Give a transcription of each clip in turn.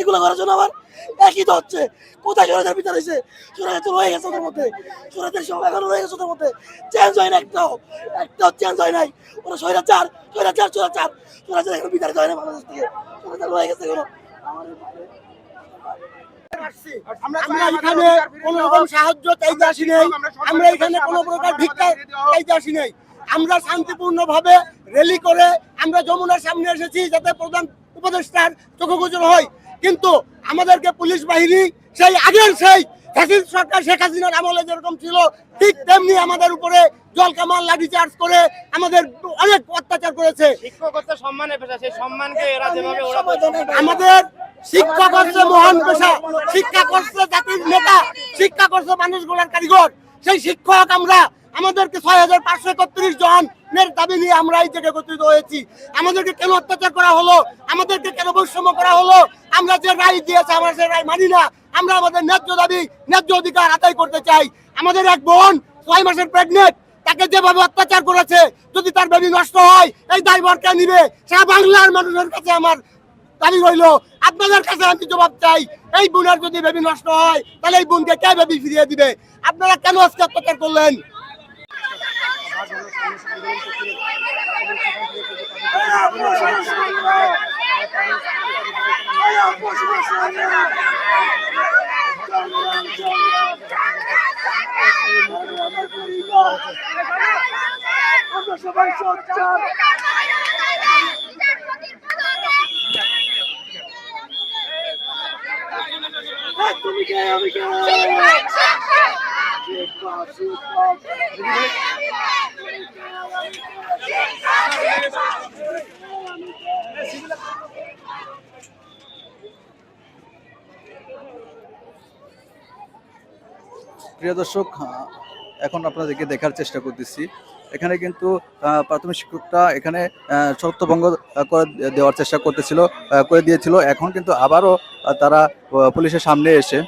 এগুলো করার জন্য আবার একই হচ্ছে। কোথায় সরাতের ভিতরে হয়েছে? তো রয়ে গেছে ওদের মধ্যে। সরাতের সব রয়ে গেছে ওদের মধ্যে। চেঞ্জ হয় না একটাও। একটাও চেঞ্জ হয় নাই। ওরা সয়রা চার সয়রা চার সয়রা চার চার এখন বিতাড়িত হয় না বাংলাদেশ থেকে। আমার আমরা এখানে কোন রকম সাহায্য চাইতে আসি নাই। আমরা এখানে কোনো প্রকার ভিক্ষা চাইতে আসি নাই। আমরা শান্তিপূর্ণ ভাবে র্যালি করে আমরা যমুনার সামনে এসেছি যাতে প্রধান উপদেষ্টার চোখগোচর হয়। কিন্তু আমাদেরকে পুলিশ বাহিনী সেই আগের সেই ফ্যাসিস্ট সরকার শেখ হাসিনার আমলে যেরকম ছিল ঠিক তেমনি আমাদের উপরে জল কামাল লাঠি চার্জ করে আমাদের অনেক অত্যাচার করেছে। শিক্ষকত্ব সম্মানের পেশা সেই সম্মানকে এরা যেভাবে আমাদের শিক্ষা করছে মহান পেশা শিক্ষা করছে জাতির নেতা, শিক্ষা করছে মানুষগুলার কারিগর। সেই শিক্ষক আমরা, আমাদেরকে ছয় হাজার পাঁচশো একত্রিশ জনের দাবি নিয়ে আমরা এই জায়গায় একত্রিত হয়েছি। আমাদেরকে কেন অত্যাচার করা হলো? আমাদেরকে কেন বৈষম্য করা হলো? আমরা যে রায় দিয়েছে, আমরা সেই রায় মানি না। আমরা আমাদের ন্যায্য দাবি, ন্যায্য অধিকার আদায় করতে চাই। আমাদের এক বোন ছয় মাসের প্রেগনেন্ট তাকে যেভাবে অত্যাচার করেছে, যদি তার বেবি নষ্ট হয়, এই দায়ভার কে নিবে? সারা বাংলার মানুষের কাছে আমার দাবি রইল। আপনাদের কাছে আমি জবাব চাই, এই বোনের যদি বেবি নষ্ট হয়, তাহলে এই বোনকে কে বেবি ফিরিয়ে দিবে? আপনারা কেন আজকে অত্যাচার করলেন? আমরা সবাই সোচ্চার এই তুমি কে আমি কে। প্রিয় দর্শক এখন আপনাদেরকে দেখার চেষ্টা করতেছি। এখানে কিন্তু প্রাথমিক শিক্ষকটা এখানে সত্যভঙ্গ করে দেওয়ার চেষ্টা করতেছিল করে দিয়েছিল। এখন কিন্তু আবারও তারা পুলিশের সামনে এসে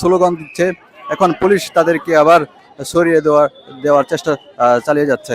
স্লোগান দিচ্ছে। এখন পুলিশ তাদেরকে আবার সরিয়ে দেওয়ার দেওয়ার চেষ্টা চালিয়ে যাচ্ছে।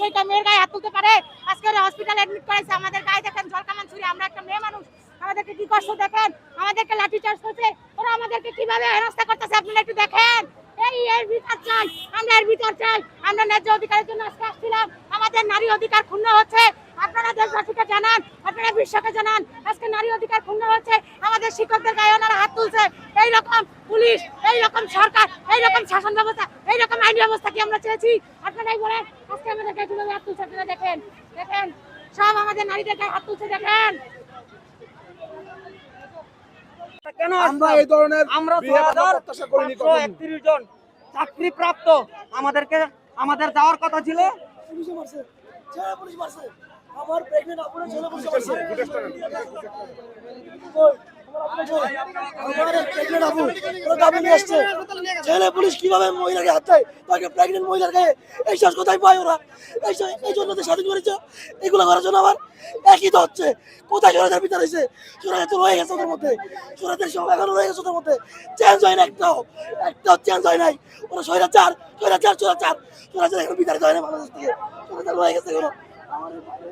সেটা মেয়ের গায়ে হাত তুলতে পারে? আজকে হসপিটালে অ্যাডমিট করেছে। আমাদের গায়ে দেখেন আমরা একটা মেয়ে মানুষ। আমাদেরকে কি কষ্ট দেখেন? আমাদেরকে লাঠি চার্জ করছে। ওরা আমাদেরকে কীভাবে করতেছে আপনারা একটু দেখেন। এই, এর আমরা এর বিচার চাই। আমরা ন্যায্য অধিকারের জন্য আজকে আসছিলাম। আমাদের নারী অধিকার ক্ষুণ্ণ হচ্ছে। আপনারা দেশবাসীকে জানান আপনারা বিশ্বকে জানান আজকে নারী অধিকার ক্ষুণ্ণ হচ্ছে আমাদের শিক্ষকদের গায়ে ওনারা হাত তুলছে। এই রকম পুলিশ এই রকম সরকার এই রকম শাসন ব্যবস্থা এই রকম আইন ব্যবস্থা কি আমরা চেয়েছি? আপনারাই বলেন আজকে আমাদের গায়ে কীভাবে হাত তুলছে আপনারা দেখেন দেখেন সব আমাদের নারীদের গায়ে হাত তুলছে দেখেন। কেন আমরা এই ধরনের আমরা। একত্রিশ জন চাকরি প্রাপ্ত আমাদেরকে আমাদের যাওয়ার কথা ছিল। পুলিশে মারছে পুলিশ মারছে। আমার প্রেগনেন্ট আপুরে ছেলে আমার প্রেগনেন্ট আপু ওর দাবি নিয়ে এসছে ছেলে পুলিশ কীভাবে মহিলাকে হাত দেয় তাকে প্রেগনেন্ট মহিলার গায়ে এই শ্বাস কোথায় পায় ওরা। এই এই জন্য তো স্বাধীন করেছে। এগুলো করার জন্য আবার একই তো হচ্ছে। কোথায় সরাতের ভিতরে হয়েছে? তো রয়ে গেছে ওদের মধ্যে। সরাতের সব এখনও রয়ে গেছে ওদের মধ্যে। চেঞ্জ হয় না একটাও। একটাও চেঞ্জ হয় নাই। ওরা সয়রা চার সয়রা চার সয়রা চার চার এখন বিতাড়িত হয় না বাংলাদেশ থেকে। রয়ে গেছে আমাদের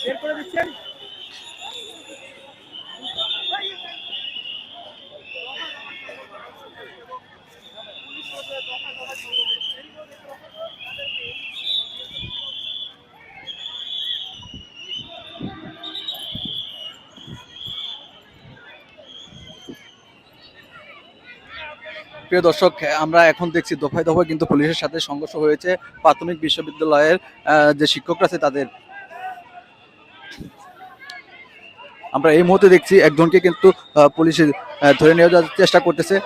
বের করে দিচ্ছেন প্রিয় দর্শক আমরা এখন দেখছি দফায় দফায় কিন্তু পুলিশের সাথে সংঘর্ষ হয়েছে প্রাথমিক বিশ্ববিদ্যালয়ের যে শিক্ষকরা আছে তাদের। আমরা এই মুহূর্তে দেখছি একজনকে কিন্তু আহ, পুলিশে ধরে নিয়ে যাওয়ার চেষ্টা করতেছে।